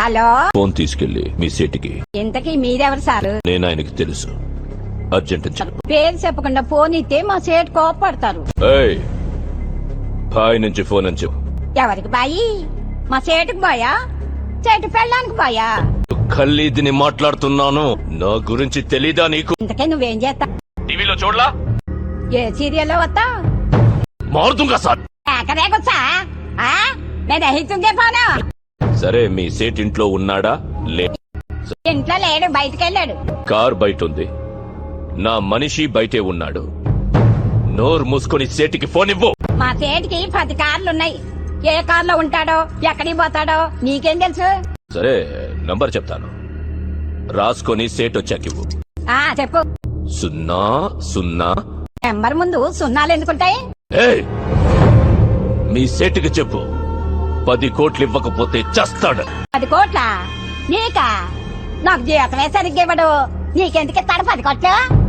Hello? Phone తీసుకెళ్ళి మీ సీటుకి. ఇంతకీ మీరెవరు సారు? నేను ఆయనకి తెలుసు. అర్జెంట్ అని చెప్పు. పేరు చెప్పకుండా ఫోన్ ఇస్తే మా సేటు కోపడతారు ఏయ్ బాయ్ నుంచి ఫోన్ అని చెప్పు. ఎవరికి బాయి? మా సేటుకు బాయా? సేటు పెళ్ళానికి బాయా? ఖల్లీదిని మాట్లాడుతున్నాను. నా గురించి తెలీదా నీకు? ఇంతకే నువ్వేం చేస్తా? టీవీలో చూడలా? ఏ సీరియల్లో వస్తా? మారుతుంగా సార్. ఎక్కడేకొచ్చా నేను దహిస్తుందే పోను సరే మీ సేట్ ఇంట్లో ఉన్నాడా? లే ఇంట్లో లేడు బయటికి వెళ్ళాడు కార్ బయట ఉంది నా మనిషి బయటే ఉన్నాడు. నోరు మూసుకొని సేటికి ఫోన్ ఇవ్వు మా సేటికి పది కార్లున్నాయి. ఏ కార్లో ఉంటాడో ఎక్కడికి పోతాడో నీకేం తెలుసు? సరే నంబర్ చెప్తాను. రాసుకొని సేట్ వచ్చాక ఇవ్వు ఆ చెప్పు. సున్నా సున్నా. నెంబర్ ముందు సున్నాలు ఎందుకుంటాయి? ఏయ్! మీ సేటుకి చెప్పు. పది కోట్లు ఇవ్వకపోతే చస్తాడు. పది కోట్ల? నీకా? నాకు జీవితమే సరిగ్గా ఇవ్వడు. నీకెందుకు ఇస్తాడు పది కోట్లు?